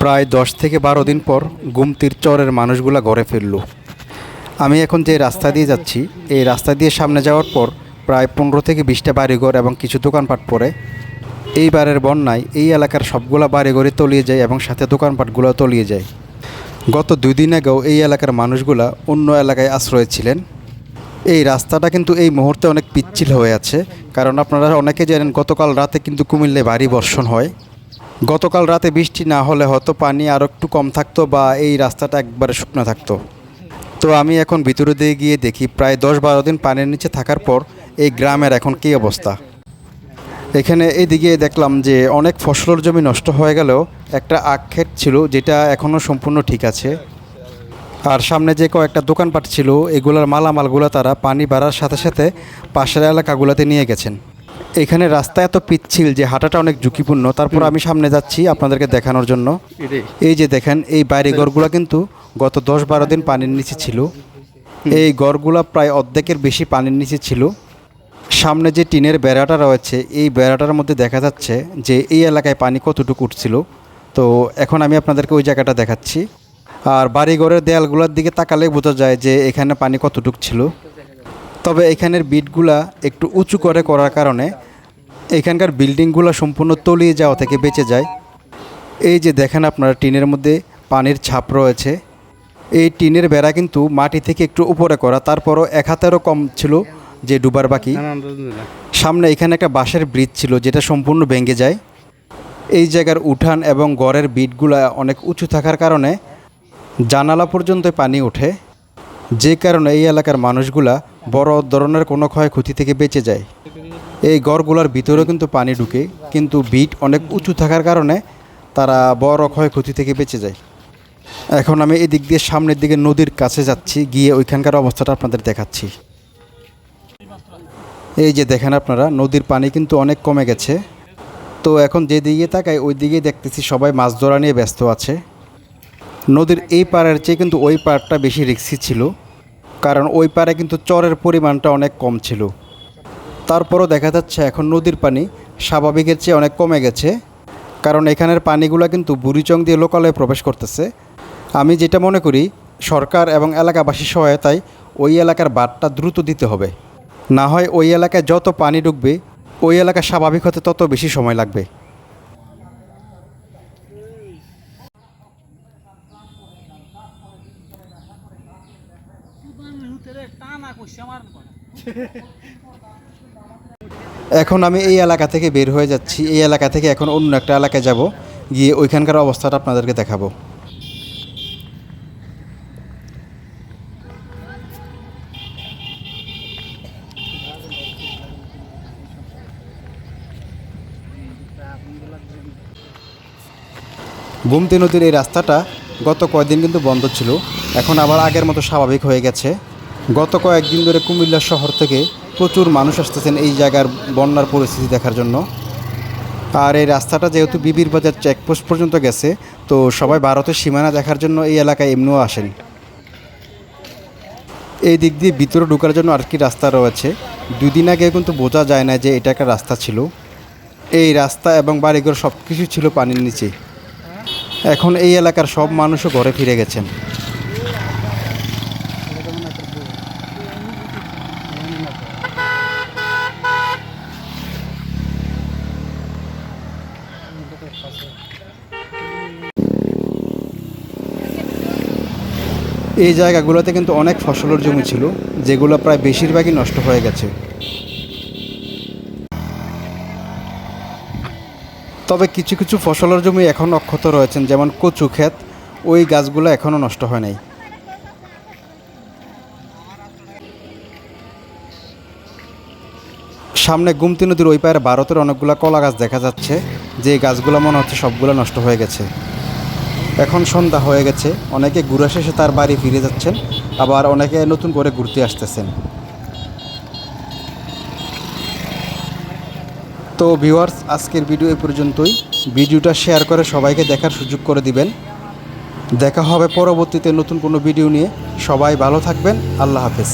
প্রায় দশ থেকে বারো দিন পর গুমতির চরের মানুষগুলা ঘরে ফিরল। আমি এখন যে রাস্তা দিয়ে যাচ্ছি, এই রাস্তা দিয়ে সামনে যাওয়ার পর প্রায় পনেরো থেকে বিশটা বাড়িঘর এবং কিছু দোকানপাট পড়ে। এইবারের বন্যায় এই এলাকার সবগুলা বাড়িঘরে তলিয়ে যায় এবং সাথে দোকানপাটগুলো তলিয়ে যায়। গত দুই দিন আগেও এই এলাকার মানুষগুলা অন্য এলাকায় আশ্রয় ছিলেন। এই রাস্তাটা কিন্তু এই মুহূর্তে অনেক পিচ্ছিল হয়ে আছে, কারণ আপনারা অনেকে জানেন গতকাল রাতে কিন্তু কুমিল্লায় ভারী বর্ষণ হয়। গতকাল রাতে বৃষ্টি না হলে হয়তো পানি আরও একটু কম থাকতো বা এই রাস্তাটা একবারে শুকনো থাকতো। তো আমি এখন ভিতরে দিয়ে গিয়ে দেখি প্রায় দশ বারো দিন পানির নিচে থাকার পর এই গ্রামের এখন কী অবস্থা। এখানে এদিকে দেখলাম যে অনেক ফসলের জমি নষ্ট হয়ে গেলেও একটা আখ ক্ষেত ছিল যেটা এখনও সম্পূর্ণ ঠিক আছে। আর সামনে যে কয়েকটা দোকানপাট ছিল, এগুলোর মালামালগুলো তারা পানি বাড়ার সাথে সাথে পাশের এলাকাগুলোতে নিয়ে গেছেন। এখানে রাস্তা এত পিচ্ছিল যে হাঁটাটা অনেক ঝুঁকিপূর্ণ। তারপর আমি সামনে যাচ্ছি আপনাদেরকে দেখানোর জন্য। এই যে। দেখেন এই বাইরে ঘরগুলো কিন্তু গত দশ বারো দিন পানির নিচে ছিল। এই ঘরগুলো প্রায় অর্ধেকের বেশি পানির নিচে ছিল। সামনে যে টিনের বেড়াটা রয়েছে এই বেড়াটার মধ্যে দেখা যাচ্ছে যে এই এলাকায় পানি কতটুকু উঠছিল। তো এখন আমি আপনাদেরকে ওই জায়গাটা দেখাচ্ছি। আর বাড়িঘরের দেয়ালগুলোর দিকে তাকালে বোঝা যায় যে এখানে পানি কতটুকু ছিল। তবে এখানের বিটগুলা একটু উঁচু করে করার কারণে এখানকার বিল্ডিংগুলো সম্পূর্ণ তলিয়ে যাওয়া থেকে বেঁচে যায়। এই যে দেখেন আপনারা টিনের মধ্যে পানির ছাপ রয়েছে। এই টিনের বেড়া কিন্তু মাটি থেকে একটু উপরে করা তারপরও এক হাতেরও কম ছিল যে ডুবার বাকি। সামনে এখানে একটা বাঁশের ব্রিজ ছিল যেটা সম্পূর্ণ ভেঙে যায়। এই জায়গার উঠান এবং গড়ের বিটগুলা অনেক উঁচু থাকার কারণে জানালা পর্যন্ত পানি ওঠে। যে কারণে এই এলাকার মানুষগুলা বড় ধরনের কোনো ক্ষয়ক্ষতি থেকে বেঁচে যায়। এই গড়গুলোর ভিতরেও কিন্তু পানি ঢুকে, কিন্তু বিট অনেক উঁচু থাকার কারণে তারা বড় ক্ষয়ক্ষতি থেকে বেঁচে যায়। এখন আমি এদিক দিয়ে সামনের দিকে নদীর কাছে যাচ্ছি, গিয়ে ওইখানকার অবস্থাটা আপনাদের দেখাচ্ছি। এই যে দেখেন আপনারা, নদীর পানি কিন্তু অনেক কমে গেছে। তো এখন যে দিকে তাকাই ওই দিকে দেখতেছি সবাই মাছ ধরা নিয়ে ব্যস্ত আছে। নদীর এই পাড়ের চেয়ে কিন্তু ওই পাড়টা বেশি রিক্সি ছিল। কারণ ওই পারে কিন্তু চরের পরিমাণটা অনেক কম ছিল। তারপরও দেখা যাচ্ছে এখন নদীর পানি স্বাভাবিকের চেয়ে অনেক কমে গেছে, কারণ এখানের পানিগুলো কিন্তু বুড়িচং দিয়ে লোকালয়ে প্রবেশ করতেছে। আমি যেটা মনে করি, সরকার এবং এলাকাবাসীর সহায়তায় ওই এলাকার বাঁধটা দ্রুত দিতে হবে। না হয় ওই এলাকায় যত পানি ঢুকবে, ওই এলাকা স্বাভাবিক হতে তত বেশি সময় লাগবে। এখন আমি এই এলাকা থেকে বের হয়ে যাচ্ছি। এই এলাকা থেকে এখন অন্য একটা এলাকায় যাব। গিয়ে ওইখানকার অবস্থাটা আপনাদেরকে দেখাবো। গুমতি নদীর এই রাস্তাটা গত কয়েকদিন কিন্তু বন্ধ ছিল। এখন আবার আগের মতো স্বাভাবিক হয়ে গেছে। গত কয়েকদিন ধরে কুমিল্লা শহর থেকে প্রচুর মানুষ আসতেছেন এই জায়গার বন্যার পরিস্থিতি দেখার জন্য। আর এই রাস্তাটা যেহেতু বিবির বাজার চেকপোস্ট পর্যন্ত গেছে, তো সবাই ভারতের সীমানা দেখার জন্য এই এলাকায় এমনিও আসেন। এই দিক দিয়ে ভিতরে ঢোকার জন্য আর কি রাস্তা রয়েছে। দুই দিন আগে কিন্তু বোঝা যায় না যে এটা একটা রাস্তা ছিল। এই রাস্তা এবং বাড়িঘর সব কিছু ছিল পানির নিচে। এখন এই এলাকার সব মানুষও ঘরে ফিরে গেছেন। এই জায়গাগুলোতে কিন্তু অনেক ফসলের জমি ছিল, যেগুলো প্রায় বেশিরভাগই নষ্ট হয়ে গেছে। তবে কিছু কিছু ফসলের জমি এখন অক্ষত রয়েছেন, যেমন কচু ক্ষেত, ওই গাছগুলো এখনও নষ্ট হয় নাই। সামনে গুমতি নদীর ওই পারে ভারতের অনেকগুলো কলা গাছ দেখা যাচ্ছে। যে গাছগুলো মনে হচ্ছে সবগুলো নষ্ট হয়ে গেছে। এখন সন্ধ্যা হয়ে গেছে, অনেকে ঘুরে শেষে তার বাড়ি ফিরে যাচ্ছেন, আবার অনেকে নতুন করে ঘুরতে আসতেছেন। তো ভিউয়ার্স আজকের ভিডিও এ পর্যন্তই। ভিডিওটা শেয়ার করে সবাইকে দেখার সুযোগ করে দিবেন। দেখা হবে পরবর্তীতে নতুন কোনো ভিডিও নিয়ে। সবাই ভালো থাকবেন, আল্লাহ হাফেজ।